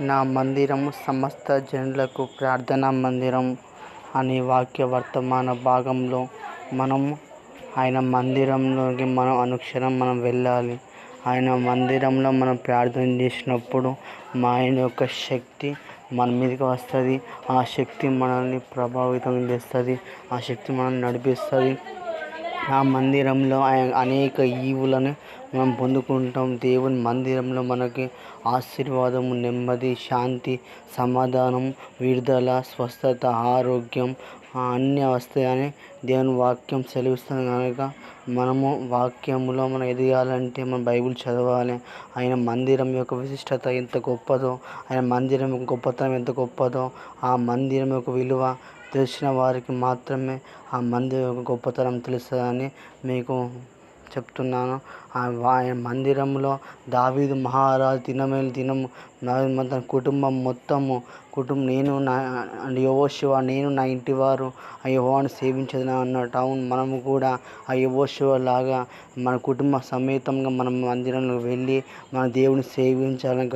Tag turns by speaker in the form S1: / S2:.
S1: నా మందిరము సమస్త జనులకు ప్రార్థనా మందిరం అనే వాక్య వర్తమాన భాగంలో మనం ఆయన మందిరంలోకి మనం అనుక్షణం మనం వెళ్ళాలి. ఆయన మందిరంలో మనం ప్రార్థన చేసినప్పుడు మా ఆయన యొక్క శక్తి మన మీదకి వస్తుంది. ఆ శక్తి మనల్ని ప్రభావితం చేస్తుంది. ఆ శక్తి మనల్ని నడిపిస్తుంది. ఆ మందిరంలో ఆయన అనేక ఈవులను మనం పొందుకుంటాం. దేవుని మందిరంలో మనకి ఆశీర్వాదము నెమ్మది శాంతి సమాధానం విడుదల స్వస్థత ఆరోగ్యం అన్నీ వస్తాయని దేవుని వాక్యం సెలవిస్తుంది కనుక మనము వాక్యములో మనం ఎదగాలంటే మనం బైబిల్ చదవాలి. ఆయన మందిరం యొక్క విశిష్టత ఎంత గొప్పదో ఆయన మందిరం యొక్క గొప్పతనం ఎంత గొప్పదో ఆ మందిరం యొక్క విలువ తెలిసిన వారికి మాత్రమే ఆ మందిరం యొక్క గొప్పతనం తెలుస్తుందని మీకు చెప్తున్నాను. ఆయన మందిరంలో దావీదు మహారాజు దినమేలు దినము తన కుటుంబం మొత్తము కుటుంబం నేను నా యెహోషువ నేను నా ఇంటి వారు ఆ యువని సేవించేదను అన్న టౌన్ మనము కూడా ఆ యెహోషువ లాగా మన కుటుంబ సమేతంగా మనం మందిరంలో వెళ్ళి మన దేవుని సేవించాలని